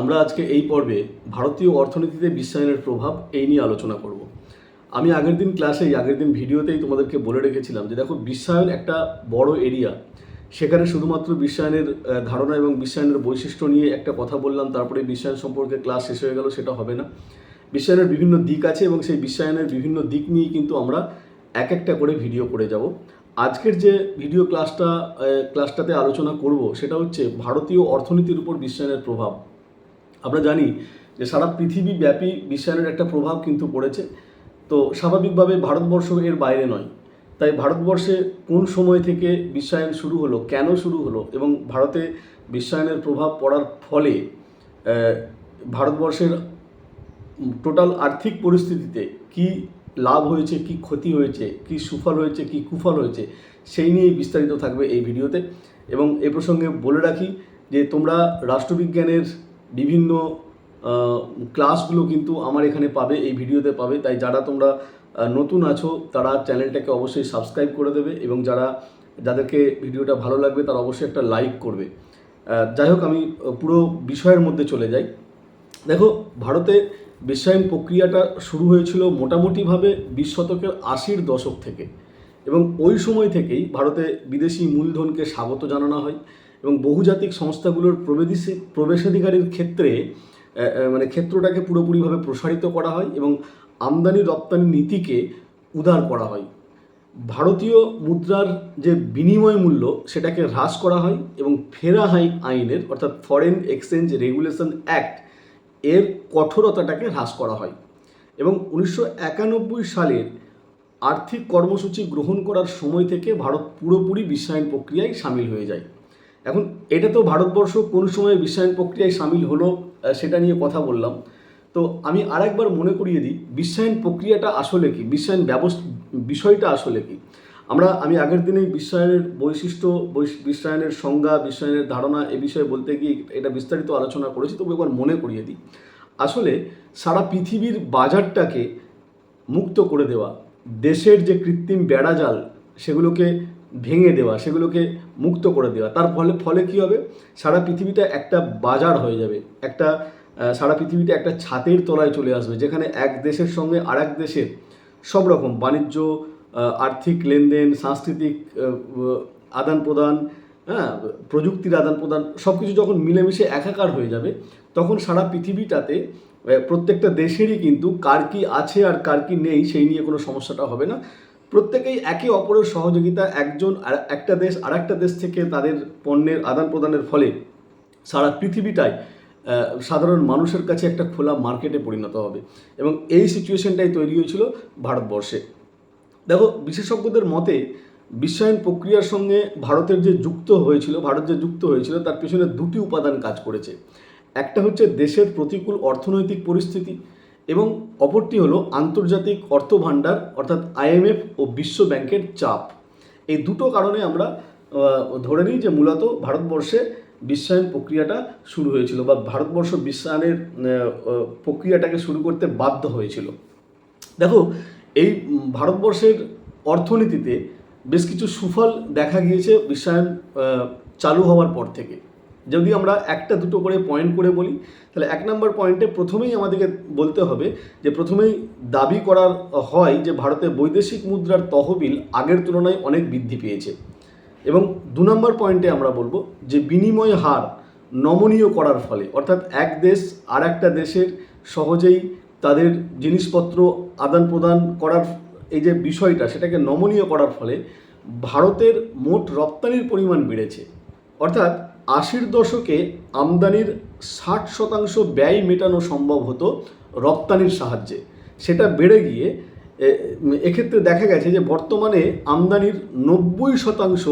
আমরা আজকে এই পর্বে ভারতীয় অর্থনীতিতে বিশ্বায়নের প্রভাব এই নিয়ে আলোচনা করব। আমি আগের দিন ক্লাসেই, আগের দিন ভিডিওতেই তোমাদেরকে বলে রেখেছিলাম যে দেখো, বিশ্বায়ন একটা বড় এরিয়া। সেখানে শুধুমাত্র বিশ্বায়নের ধারণা এবং বিশ্বায়নের বৈশিষ্ট্য নিয়ে একটা কথা বললাম, তারপরে বিশ্বায়ন সম্পর্কে ক্লাস শেষ হয়ে গেল, সেটা হবে না। বিশ্বায়নের বিভিন্ন দিক আছে এবং সেই বিশ্বায়নের বিভিন্ন দিক নিয়েই কিন্তু আমরা এক একটা করে ভিডিও করে যাব। আজকের যে ভিডিও ক্লাসটা ক্লাসটাতে আলোচনা করব, সেটা হচ্ছে ভারতীয় অর্থনীতির উপর বিশ্বায়নের প্রভাব। আমরা জানি যে সারা পৃথিবী ব্যাপী বিশ্বায়নের একটা প্রভাব কিন্তু পড়েছে। তো স্বাভাবিকভাবে ভারতবর্ষ এর বাইরে নয়। তাই ভারতবর্ষে কোন সময় থেকে বিশ্বায়ন শুরু হলো, কেন শুরু হলো এবং ভারতে বিশ্বায়নের প্রভাব পড়ার ফলে ভারতবর্ষের টোটাল আর্থিক পরিস্থিতিতে কি লাভ হয়েছে, কি ক্ষতি হয়েছে, কি সুফল হয়েছে, কি কুফল হয়েছে, সেই নিয়েই বিস্তারিত থাকবে এই ভিডিওতে। এবং এ প্রসঙ্গে বলে রাখি যে তোমরা রাষ্ট্রবিজ্ঞানের বিভিন্ন ক্লাসগুলো কিন্তু আমার এখানে পাবে, এই ভিডিওতে পাবে। তাই যারা তোমরা নতুন আছো, তারা চ্যানেলটাকে অবশ্যই সাবস্ক্রাইব করে দেবে এবং যারা, যাদেরকে ভিডিওটা ভালো লাগবে, তারা অবশ্যই একটা লাইক করবে। যাই হোক, আমি পুরো বিষয়ের মধ্যে চলে যাই। দেখো, ভারতে বিশ্বায়ন প্রক্রিয়াটা শুরু হয়েছিল মোটামুটিভাবে বিশ শতকের আশির দশক থেকে। এবং ওই সময় থেকেই ভারতে বিদেশি মূলধনকে স্বাগত জানানো হয়। এবং বহুজাতিক সংস্থাগুলোর প্রবেশী প্রবেশাধিকারীর ক্ষেত্রে মানে ক্ষেত্রটাকে পুরোপুরিভাবে প্রসারিত করা হয় এবং আমদানি রপ্তানি নীতিকে উদার করা হয়। ভারতীয় মুদ্রার যে বিনিময় মূল্য, সেটাকে হ্রাস করা হয় এবং ফেরা হাই আইনের, অর্থাৎ ফরেন এক্সচেঞ্জ রেগুলেশন অ্যাক্ট এর কঠোরতাটাকে হ্রাস করা হয়। এবং উনিশশো একানব্বই সালের আর্থিক কর্মসূচি গ্রহণ করার সময় থেকে ভারত পুরোপুরি বিশ্বায়ন প্রক্রিয়ায় সামিল হয়ে যায়। এখন এটা তো ভারতবর্ষ কোন সময় বিশ্বায়ন প্রক্রিয়ায় সামিল হলো সেটা নিয়ে কথা বললাম। তো আমি আরেকবার মনে করিয়ে দিই, বিশ্বায়ন প্রক্রিয়াটা আসলে কি? বিশ্বায়ন ব্যবস্থা, বিষয়টা আসলে কি? আমরা, আমি আগের দিনেই বিশ্বায়নের বৈশিষ্ট্য বিশ্বায়নের সংজ্ঞা, বিশ্বায়নের ধারণা এ বিষয়ে বলতে গিয়ে এটা বিস্তারিত আলোচনা করেছি, তবু একবার মনে করিয়ে দিই। আসলে সারা পৃথিবীর বাজারটাকে মুক্ত করে দেওয়া, দেশের যে কৃত্রিম বেড়াজাল সেগুলোকে ভেঙে দেওয়া, সেগুলোকে মুক্ত করে দেওয়া। তার ফলে ফলে কী হবে? সারা পৃথিবীটা একটা বাজার হয়ে যাবে। একটা সারা পৃথিবীটা একটা ছাতের তলায় চলে আসবে, যেখানে এক দেশের সঙ্গে আর এক দেশের সব রকম বাণিজ্য আর্থিক লেনদেন, সাংস্কৃতিক আদান প্রদান হ্যাঁ প্রযুক্তির আদান প্রদান সব কিছু যখন মিলেমিশে একাকার হয়ে যাবে, তখন সারা পৃথিবীটাতে প্রত্যেকটা দেশেরই কিন্তু কার কি আছে আর কার কি নেই, সেই নিয়ে কোনো সমস্যাটা হবে না। প্রত্যেকেই একে অপরের সহযোগিতা, একজন আর একটা দেশ আর একটা দেশ থেকে তাদের পণ্যের আদান প্রদানের ফলে সারা পৃথিবীটাই সাধারণ মানুষের কাছে একটা খোলা মার্কেটে পরিণত হবে। এবং এই সিচুয়েশনটাই তৈরি হয়েছিল ভারতবর্ষে। দেখো, বিশেষজ্ঞদের মতে বিশ্বায়ন প্রক্রিয়ার সঙ্গে ভারতের যে যুক্ত হয়েছিল, ভারত যে যুক্ত হয়েছিল, তার পিছনে দুটি উপাদান কাজ করেছে। একটা হচ্ছে দেশের প্রতিকূল অর্থনৈতিক পরিস্থিতি এবং অপরটি হলো আন্তর্জাতিক অর্থ ভাণ্ডার অর্থাৎ আইএমএফ ও বিশ্ব ব্যাংকের চাপ। এই দুটো কারণে আমরা ধরে নিই যে মূলত ভারতবর্ষে বিশ্বায়ন প্রক্রিয়াটা শুরু হয়েছিল বা ভারতবর্ষ বিশ্বায়নের প্রক্রিয়াটাকে শুরু করতে বাধ্য হয়েছিল। দেখো, এই ভারতবর্ষের অর্থনীতিতে বেশ কিছু সুফল দেখা গিয়েছে বিশ্বায়ন চালু হওয়ার পর থেকে। যদি আমরা একটা দুটো করে পয়েন্ট করে বলি, তাহলে এক নম্বর পয়েন্টে প্রথমেই আমাদেরকে বলতে হবে যে প্রথমেই দাবি করার হয় যে ভারতে বৈদেশিক মুদ্রার তহবিল আগের তুলনায় অনেক বৃদ্ধি পেয়েছে। এবং দু নম্বর পয়েন্টে আমরা বলব যে বিনিময় হার নমনীয় করার ফলে, অর্থাৎ এক দেশ আর একটা দেশের সহজেই তাদের জিনিসপত্র আদান প্রদান করার এই যে বিষয়টা, সেটাকে নমনীয় করার ফলে ভারতের মোট রপ্তানির পরিমাণ বেড়েছে। অর্থাৎ আশির দশকে আমদানির ষাট শতাংশ ব্যয় মেটানো সম্ভব হতো রপ্তানির সাহায্যে। সেটা বেড়ে গিয়ে এক্ষেত্রে দেখা গেছে যে বর্তমানে আমদানির নব্বই শতাংশ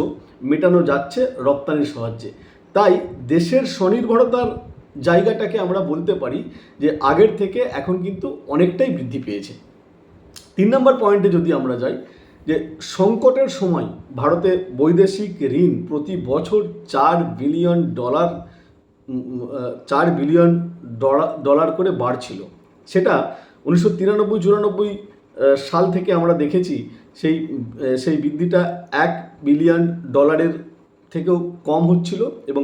মেটানো যাচ্ছে রপ্তানির সাহায্যে। তাই দেশের স্বনির্ভরতার জায়গাটাকে আমরা বলতে পারি যে আগের থেকে এখন কিন্তু অনেকটাই বৃদ্ধি পেয়েছে। তিন নম্বর পয়েন্টে যদি আমরা যাই যে সংকটের সময় ভারতে বৈদেশিক ঋণ প্রতি বছর চার বিলিয়ন ডলার চার বিলিয়ন ডলার করে বাড়ছিল। সেটা উনিশশো তিরানব্বই, চুরানব্বই সাল থেকে আমরা দেখেছি সেই সেই বৃদ্ধিটা এক বিলিয়ন ডলারের থেকেও কম হচ্ছিল এবং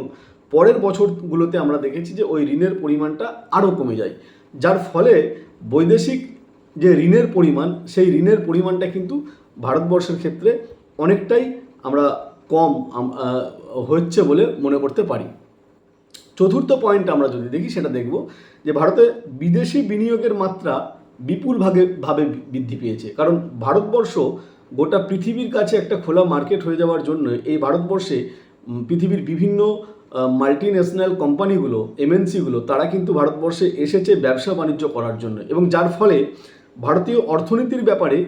পরের বছরগুলোতে আমরা দেখেছি যে ওই ঋণের পরিমাণটা আরও কমে যায়। যার ফলে বৈদেশিক যে ঋণের পরিমাণ, সেই ঋণের পরিমাণটা কিন্তু ভারতবর্ষের ক্ষেত্রে অনেকটাই আমরা কম হচ্ছে বলে মনে করতে পারি। চতুর্থ পয়েন্ট আমরা যদি দেখি, সেটা দেখব যে ভারতে বিদেশি বিনিয়োগের মাত্রা বিপুল ভাগে ভাবে বৃদ্ধি পেয়েছে। কারণ ভারতবর্ষ গোটা পৃথিবীর কাছে একটা খোলা মার্কেট হয়ে যাওয়ার জন্য এই ভারতবর্ষে পৃথিবীর বিভিন্ন মাল্টি ন্যাশনাল কোম্পানিগুলো এমএনসিগুলো তারা কিন্তু ভারতবর্ষে এসেছে ব্যবসা বাণিজ্য করার জন্য। এবং যার ফলে ভারতীয় অর্থনীতির ব্যাপারে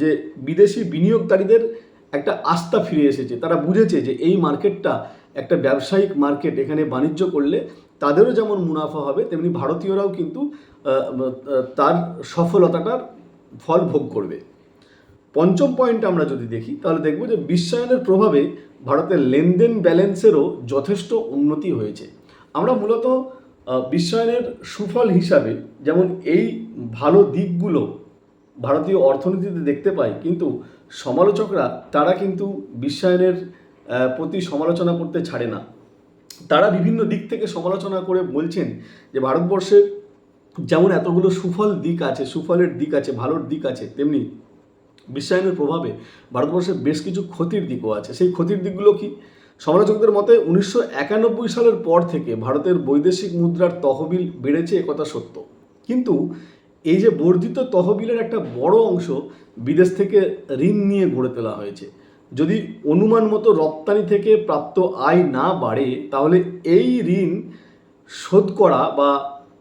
যে বিদেশি বিনিয়োগকারীদের একটা আস্থা ফিরে এসেছে, তারা বুঝেছে যে এই মার্কেটটা একটা ব্যবসায়িক মার্কেট, এখানে বাণিজ্য করলে তাদেরও যেমন মুনাফা হবে, তেমনি ভারতীয়রাও কিন্তু তার সফলতাটার ফল ভোগ করবে। পঞ্চম পয়েন্ট আমরা যদি দেখি, তাহলে দেখব যে বিশ্বায়নের প্রভাবে ভারতের লেনদেন ব্যালেন্সেরও যথেষ্ট উন্নতি হয়েছে। আমরা মূলত বিশ্বায়নের সুফল হিসাবে যেমন এই ভালো দিকগুলো ভারতীয় অর্থনীতিতে দেখতে পাই কিন্তু সমালোচকরা তারা কিন্তু বিশ্বায়নের প্রতি সমালোচনা করতে ছাড়ে না। তারা বিভিন্ন দিক থেকে সমালোচনা করে বলছেন যে ভারতবর্ষের যেমন এতগুলো সুফল দিক আছে, সুফলের দিক আছে, ভালোর দিক আছে, তেমনি বিশ্বায়নের প্রভাবে ভারতবর্ষের বেশ কিছু ক্ষতির দিকও আছে। সেই ক্ষতির দিকগুলো কি? সমালোচকদের মতে উনিশশো একানব্বই সালের পর থেকে ভারতের বৈদেশিক মুদ্রার তহবিল বেড়েছে একথা সত্য। কিন্তু এই যে বর্ধিত তহবিলের একটা বড় অংশ বিদেশ থেকে ঋণ নিয়ে গড়ে তোলা হয়েছে। যদি অনুমান মতো রপ্তানি থেকে প্রাপ্ত আয় না বাড়ে, তাহলে এই ঋণ শোধ করা বা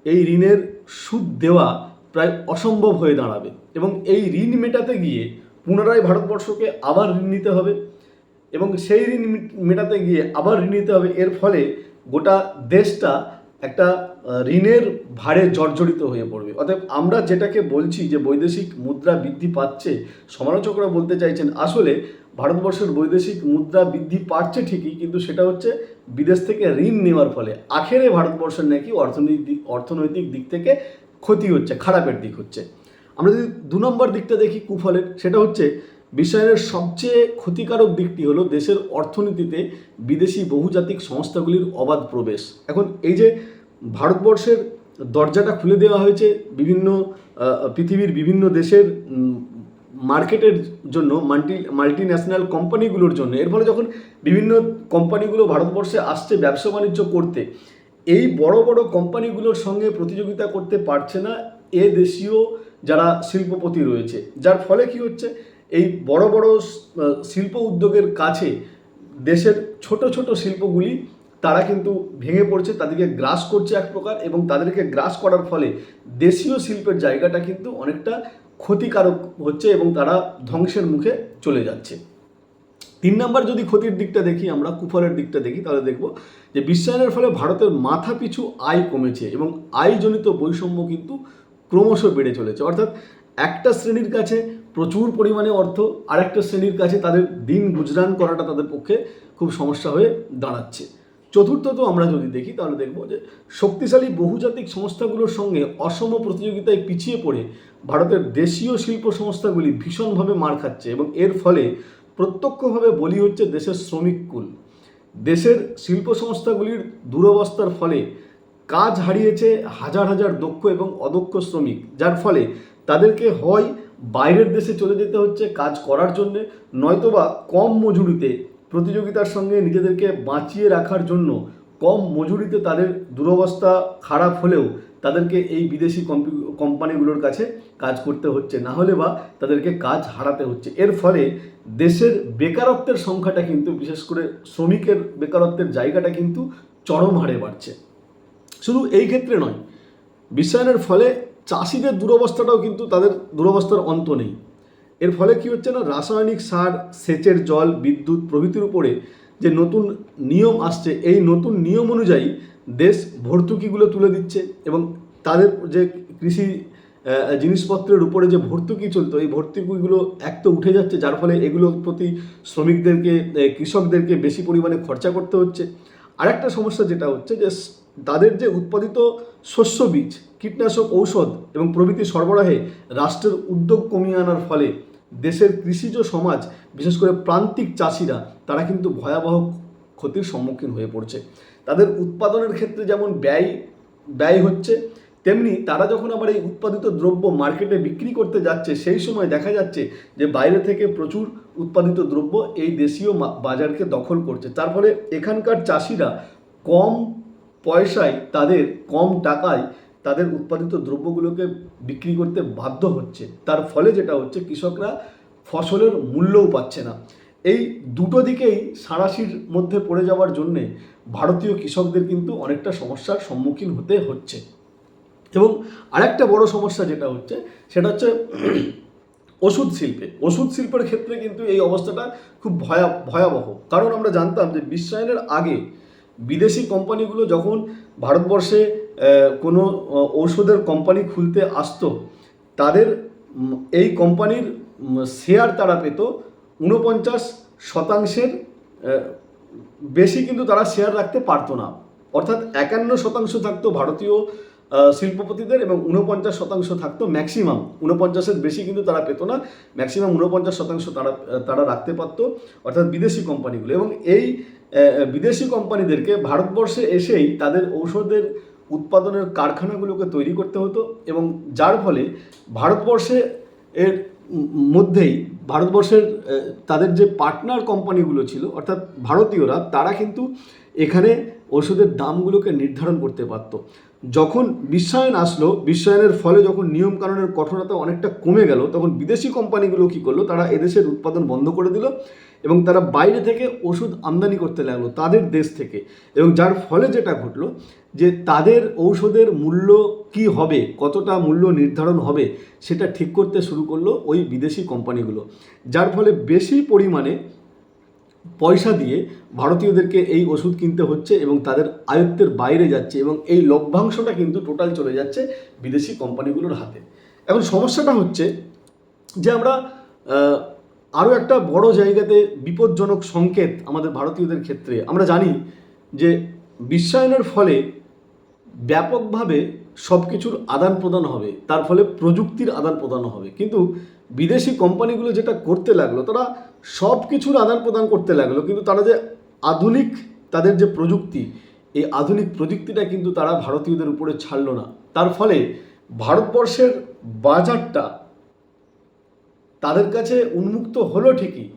এই ঋণের সুদ দেওয়া প্রায় অসম্ভব হয়ে দাঁড়াবে এবং এই ঋণ মেটাতে গিয়ে পুনরায় ভারতবর্ষকে আবার ঋণ নিতে হবে। এবং সেই ঋণ মেটাতে গিয়ে আবার ঋণ নিতে হবে। এর ফলে গোটা দেশটা একটা ঋণের ভারে জর্জরিত হয়ে পড়বে। অতএব আমরা যেটাকে বলছি যে বৈদেশিক মুদ্রা বৃদ্ধি পাচ্ছে, সমালোচকরা বলতে চাইছেন, আসলে ভারতবর্ষের বৈদেশিক মুদ্রা বৃদ্ধি পাচ্ছে ঠিকই, কিন্তু সেটা হচ্ছে বিদেশ থেকে ঋণ নেওয়ার ফলে। আখেরে ভারতবর্ষের নাকি অর্থনৈতিক অর্থনৈতিক দিক থেকে ক্ষতি হচ্ছে, খারাপের দিক হচ্ছে। আমরা যদি দু নম্বর দিকটা দেখি কুফলের, সেটা হচ্ছে বিশ্বায়নের সবচেয়ে ক্ষতিকারক দিকটি হলো দেশের অর্থনীতিতে বিদেশি বহুজাতিক সংস্থাগুলির অবাধ প্রবেশ। এখন এই যে ভারতবর্ষের দরজাটা খুলে দেওয়া হয়েছে বিভিন্ন পৃথিবীর বিভিন্ন দেশের মার্কেটের জন্য, মাল্টি মাল্টি ন্যাশনাল কোম্পানিগুলোর জন্য, এর ফলে যখন বিভিন্ন কোম্পানিগুলো ভারতবর্ষে আসছে ব্যবসা বাণিজ্য করতে, এই বড় বড় কোম্পানিগুলোর সঙ্গে প্রতিযোগিতা করতে পারছে না এ দেশীয় যারা শিল্পপতি রয়েছে। যার ফলে কি হচ্ছে? এই বড় বড় শিল্প উদ্যোগের কাছে দেশের ছোট ছোট শিল্পগুলি, তারা কিন্তু ভেঙে পড়ছে, তাদেরকে গ্রাস করছে এক প্রকার এবং তাদেরকে গ্রাস করার ফলে দেশীয় শিল্পের জায়গাটা কিন্তু অনেকটা ক্ষতিকারক হচ্ছে এবং তারা ধ্বংসের মুখে চলে যাচ্ছে। তিন নাম্বার যদি ক্ষতির দিকটা দেখি, আমরা কুফলের দিকটা দেখি, তাহলে দেখব যে বিশ্বায়নের ফলে ভারতের মাথা পিছু আয় কমেছে এবং আয়জনিত বৈষম্য কিন্তু ক্রমশ বেড়ে চলেছে। অর্থাৎ একটা শ্রেণির কাছে প্রচুর পরিমাণে অর্থ আরেকটা শ্রেণির কাছে তাদের দিন গুজরান করাটা তাদের পক্ষে খুব সমস্যা হয়ে দাঁড়াচ্ছে। চতুর্থত আমরা যদি দেখি, তাহলে দেখব যে শক্তিশালী বহুজাতিক সংস্থাগুলোর সঙ্গে অসম প্রতিযোগিতায় পিছিয়ে পড়ে ভারতের দেশীয় শিল্প সংস্থাগুলি ভীষণভাবে মার খাচ্ছে এবং এর ফলে প্রত্যক্ষভাবে বলি হচ্ছে দেশের শ্রমিক কুল। দেশের শিল্প সংস্থাগুলির দুরবস্থার ফলে কাজ হারিয়েছে হাজার হাজার দক্ষ এবং অদক্ষ শ্রমিক, যার ফলে তাদেরকে হয় বাইরের দেশে চলে যেতে হচ্ছে কাজ করার জন্য, নয়তোবা কম মজুরিতে প্রতিযোগিতার সঙ্গে নিজেদেরকে বাঁচিয়ে রাখার জন্য কম মজুরিতে তাদের দুরবস্থা খারাপ হলেও তাদেরকে এই বিদেশি কম্পি- কোম্পানিগুলোর কাছে কাজ করতে হচ্ছে। না হলে বা তাদেরকে কাজ হারাতে হচ্ছে। এর ফলে দেশের বেকারত্বের সংখ্যাটা কিন্তু, বিশেষ করে শ্রমিকের বেকারত্বের জায়গাটা কিন্তু চরম হারে বাড়ছে। শুধু এই ক্ষেত্রে নয়, বিশ্বায়নের ফলে চাষিদের দুরবস্থাটাও কিন্তু তাদের দুরবস্থার অন্ত নেই। এর ফলে কি হচ্ছে না, রাসায়নিক সার, সেচের জল, বিদ্যুৎ প্রভৃতির উপরে যে নতুন নিয়ম আসছে, এই নতুন নিয়ম অনুযায়ী দেশ ভর্তুকিগুলো তুলে দিচ্ছে এবং তাদের যে কৃষি জিনিসপত্রের উপরে যে ভর্তুকি চলতো, এই ভর্তুকিগুলো এক তো উঠে যাচ্ছে, যার ফলে এগুলোর প্রতি শ্রমিকদেরকে কৃষকদেরকে বেশি পরিমাণে খরচা করতে হচ্ছে। আরেকটা সমস্যা যেটা হচ্ছে যে তাদের যে উৎপাদিত শস্য বীজ, কীটনাশক ঔষধ এবং প্রভৃতি সরবরাহে রাষ্ট্রের উদ্যোগ কমিয়ে আনার ফলে দেশের কৃষিজ সমাজ, বিশেষ করে প্রান্তিক চাষিরা, তারা কিন্তু ভয়াবহ ক্ষতির সম্মুখীন হয়ে পড়ছে। তাদের উৎপাদনের ক্ষেত্রে যেমন ব্যয় ব্যয় হচ্ছে, তেমনি তারা যখন আবার এই উৎপাদিত দ্রব্য মার্কেটে বিক্রি করতে যাচ্ছে, সেই সময় দেখা যাচ্ছে যে বাইরে থেকে প্রচুর উৎপাদিত দ্রব্য এই দেশীয় বাজারকে দখল করছে। তার ফলে এখানকার চাষিরা কম পয়সায় তাদের কম টাকায় তাদের উৎপাদিত দ্রব্যগুলোকে বিক্রি করতে বাধ্য হচ্ছে। তার ফলে যেটা হচ্ছে, কৃষকরা ফসলের মূল্যও পাচ্ছে না। এই দুটো দিকেই সাঁড়াশির মধ্যে পড়ে যাওয়ার জন্যে ভারতীয় কৃষকদের কিন্তু অনেকটা সমস্যার সম্মুখীন হতে হচ্ছে। এবং আরেকটা বড় সমস্যা যেটা হচ্ছে, সেটা হচ্ছে ওষুধ শিল্পে। ওষুধ শিল্পের ক্ষেত্রে কিন্তু এই অবস্থাটা খুব ভয়া, ভয়াবহ। কারণ আমরা জানতাম যে বিশ্বায়নের আগে বিদেশি কোম্পানিগুলো যখন ভারতবর্ষে কোনো ঔষধের কোম্পানি খুলতে আসতো, তাদের এই কোম্পানির শেয়ার তারা পেত, ঊনপঞ্চাশ শতাংশের বেশি কিন্তু তারা শেয়ার রাখতে পারতো না। অর্থাৎ একান্ন শতাংশ থাকতো ভারতীয় শিল্পপতিদের এবং উনপঞ্চাশ শতাংশ থাকতো ম্যাক্সিমাম উনপঞ্চাশের বেশি কিন্তু তারা পেতো না ম্যাক্সিমাম উনপঞ্চাশ শতাংশ তারা তারা রাখতে পারতো, অর্থাৎ বিদেশি কোম্পানিগুলো। এবং এই বিদেশি কোম্পানিদেরকে ভারতবর্ষে এসেই তাদের ঔষধের উৎপাদনের কারখানাগুলোকে তৈরি করতে হতো এবং যার ফলে ভারতবর্ষে এর মধ্যেই ভারতবর্ষের তাদের যে পার্টনার কোম্পানিগুলো ছিল, অর্থাৎ ভারতীয়রা, তারা কিন্তু এখানে ওষুধের দামগুলোকে নির্ধারণ করতে পারত। যখন বিশ্বায়ন আসলো, বিশ্বায়নের ফলে যখন নিয়ম নিয়মকানুনের কঠোরতা অনেকটা কমে গেল, তখন বিদেশি কোম্পানিগুলো কী করল, তারা এদেশের উৎপাদন বন্ধ করে দিল। এবং তারা বাইরে থেকে ওষুধ আমদানি করতে লাগল তাদের দেশ থেকে। এবং যার ফলে যেটা ঘটলো, যে তাদের ঔষধের মূল্য কি হবে, কতটা মূল্য নির্ধারণ হবে, সেটা ঠিক করতে শুরু করল ওই বিদেশি কোম্পানিগুলো। যার ফলে বেশি পরিমাণে পয়সা দিয়ে ভারতীয়দেরকে এই ওষুধ কিনতে হচ্ছে এবং তাদের আয়ত্তের বাইরে যাচ্ছে এবং এই লভ্যাংশটা কিন্তু টোটাল চলে যাচ্ছে বিদেশি কোম্পানিগুলোর হাতে। এখন সমস্যাটা হচ্ছে যে আমরা আরও একটা বড় জায়গাতে বিপজ্জনক সংকেত আমাদের ভারতীয়দের ক্ষেত্রে। আমরা জানি যে বিশ্বায়নের ফলে ব্যাপকভাবে সব কিছুর আদান প্রদান হবে, তার ফলে প্রযুক্তির আদান প্রদান হবে। কিন্তু বিদেশি কোম্পানিগুলো যেটা করতে লাগল, তারা সব কিছুর আদান প্রদান করতে লাগল, কিন্তু তারা যে আধুনিক, তাদের যে প্রযুক্তি, এই আধুনিক প্রযুক্তিটা কিন্তু তারা ভারতীয়দের উপরে ছাড়লো না। তার ফলে ভারতবর্ষের বাজারটা তাদের কাছে উন্মুক্ত হলো ঠিকই,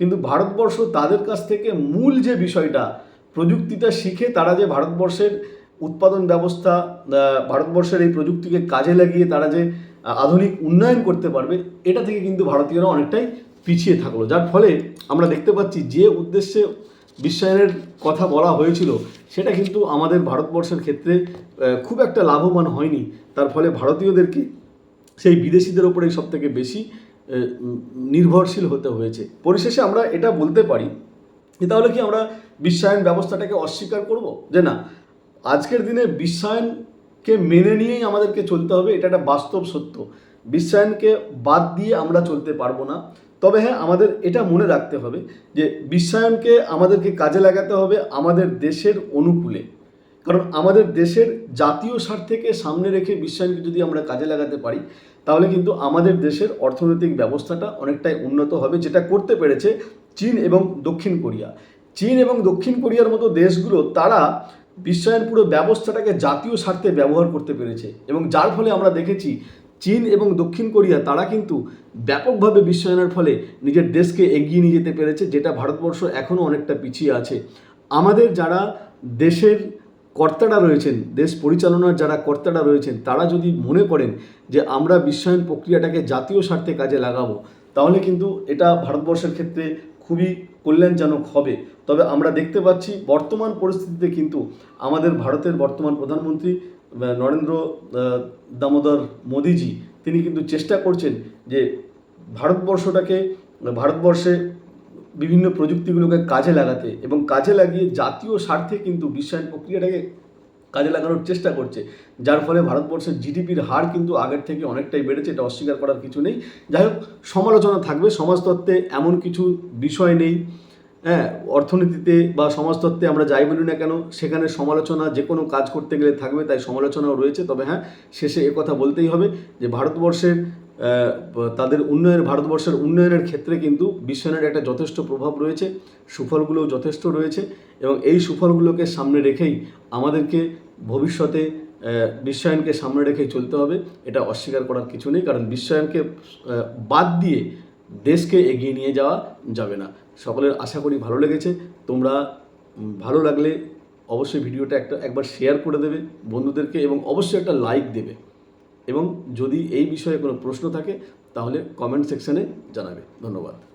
কিন্তু ভারতবর্ষ তাদের কাছ থেকে মূল যে বিষয়টা, প্রযুক্তিটা শিখে তারা যে ভারতবর্ষের উৎপাদন ব্যবস্থা ভারতবর্ষের এই প্রযুক্তিকে কাজে লাগিয়ে তারা যে আধুনিক উন্নয়ন করতে পারবে, এটা থেকে কিন্তু ভারতীয়রা অনেকটাই পিছিয়ে থাকল। যার ফলে আমরা দেখতে পাচ্ছি যে উদ্দেশ্যে বিশ্বায়নের কথা বলা হয়েছিল, সেটা কিন্তু আমাদের ভারতবর্ষের ক্ষেত্রে খুব একটা লাভবান হয়নি। তার ফলে ভারতীয়দেরকে সেই বিদেশিদের ওপরেই সব থেকে বেশি নির্ভরশীল হতে হয়েছে। পরিশেষে আমরা এটা বলতে পারি যে তাহলে কি আমরা বিশ্বায়ন ব্যবস্থাটাকে অস্বীকার করব? যে না, আজকের দিনে বিশ্বায়নকে মেনে নিয়েই আমাদেরকে চলতে হবে, এটা একটা বাস্তব সত্য। বিশ্বায়নকে বাদ দিয়ে আমরা চলতে পারব না। তবে হ্যাঁ আমাদের এটা মনে রাখতে হবে যে, বিশ্বায়নকে আমাদেরকে কাজে লাগাতে হবে আমাদের দেশের অনুকূলে। কারণ আমাদের দেশের জাতীয় স্বার্থকে সামনে রেখে বিশ্বায়নকে যদি আমরা কাজে লাগাতে পারি, তাহলে কিন্তু আমাদের দেশের অর্থনৈতিক ব্যবস্থাটা অনেকটাই উন্নত হবে, যেটা করতে পেরেছে চীন এবং দক্ষিণ কোরিয়া। চীন এবং দক্ষিণ কোরিয়ার মতো দেশগুলো, তারা বিশ্বায়ন পুরো ব্যবস্থাটাকে জাতীয় স্বার্থে ব্যবহার করতে পেরেছে এবং যার ফলে আমরা দেখেছি চীন এবং দক্ষিণ কোরিয়া, তারা কিন্তু ব্যাপকভাবে বিশ্বায়নের ফলে নিজের দেশকে এগিয়ে নিয়ে যেতে পেরেছে, যেটা ভারতবর্ষ এখনও অনেকটা পিছিয়ে আছে। আমাদের যারা দেশের কর্তারা রয়েছেন, দেশ পরিচালনার যারা কর্তারা রয়েছেন, তারা যদি মনে করেন যে আমরা বিশ্বায়ন প্রক্রিয়াটাকে জাতীয় স্বার্থে কাজে লাগাবো, তাহলে কিন্তু এটা ভারতবর্ষের ক্ষেত্রে খুবই কল্যাণজনক হবে। তবে আমরা দেখতে পাচ্ছি বর্তমান পরিস্থিতিতে কিন্তু আমাদের ভারতের বর্তমান প্রধানমন্ত্রী নরেন্দ্র দামোদর মোদিজি, তিনি কিন্তু চেষ্টা করছেন যে ভারতবর্ষটাকে, ভারতবর্ষে বিভিন্ন প্রযুক্তিগুলোকে কাজে লাগাতে এবং কাজে লাগিয়ে জাতীয় স্বার্থে কিন্তু বিশ্বায়ন প্রক্রিয়াটাকে কাজে লাগানোর চেষ্টা করছে, যার ফলে ভারতবর্ষের জিডিপির হার কিন্তু আগের থেকে অনেকটাই বেড়েছে, এটা অস্বীকার করার কিছু নেই। যাই হোক, সমালোচনা থাকবে, সমাজতত্ত্বে এমন কিছু বিষয় নেই হ্যাঁ অর্থনীতিতে বা সমাজতত্ত্বে আমরা যাই বলি না কেন, সেখানে সমালোচনা যে কোনো কাজ করতে গেলে থাকবে, তাই সমালোচনাও রয়েছে। তবে হ্যাঁ শেষে কথা বলতেই হবে যে ভারতবর্ষের তাদের উন্নয়ন, ভারতবর্ষের উন্নয়নের ক্ষেত্রে কিন্তু বিশ্বায়নের একটা যথেষ্ট প্রভাব রয়েছে, সুফলগুলোও যথেষ্ট রয়েছে এবং এই সুফলগুলোকে সামনে রেখেই আমাদেরকে ভবিষ্যতে বিশ্বায়নকে সামনে রেখেই চলতে হবে, এটা অস্বীকার করার কিছু নেই, কারণ বিশ্বায়নকে বাদ দিয়ে দেশকে এগিয়ে নিয়ে যাওয়া যাবে না। সকলের আশা করি ভালো লেগেছে, তোমরা ভালো লাগলে অবশ্যই ভিডিওটা একটা, একবার শেয়ার করে দেবে বন্ধুদেরকে এবং অবশ্যই একটা লাইক দেবে। এবং যদি এই বিষয়ে কোনো প্রশ্ন থাকে তাহলে কমেন্ট সেকশানে জানাবে। ধন্যবাদ।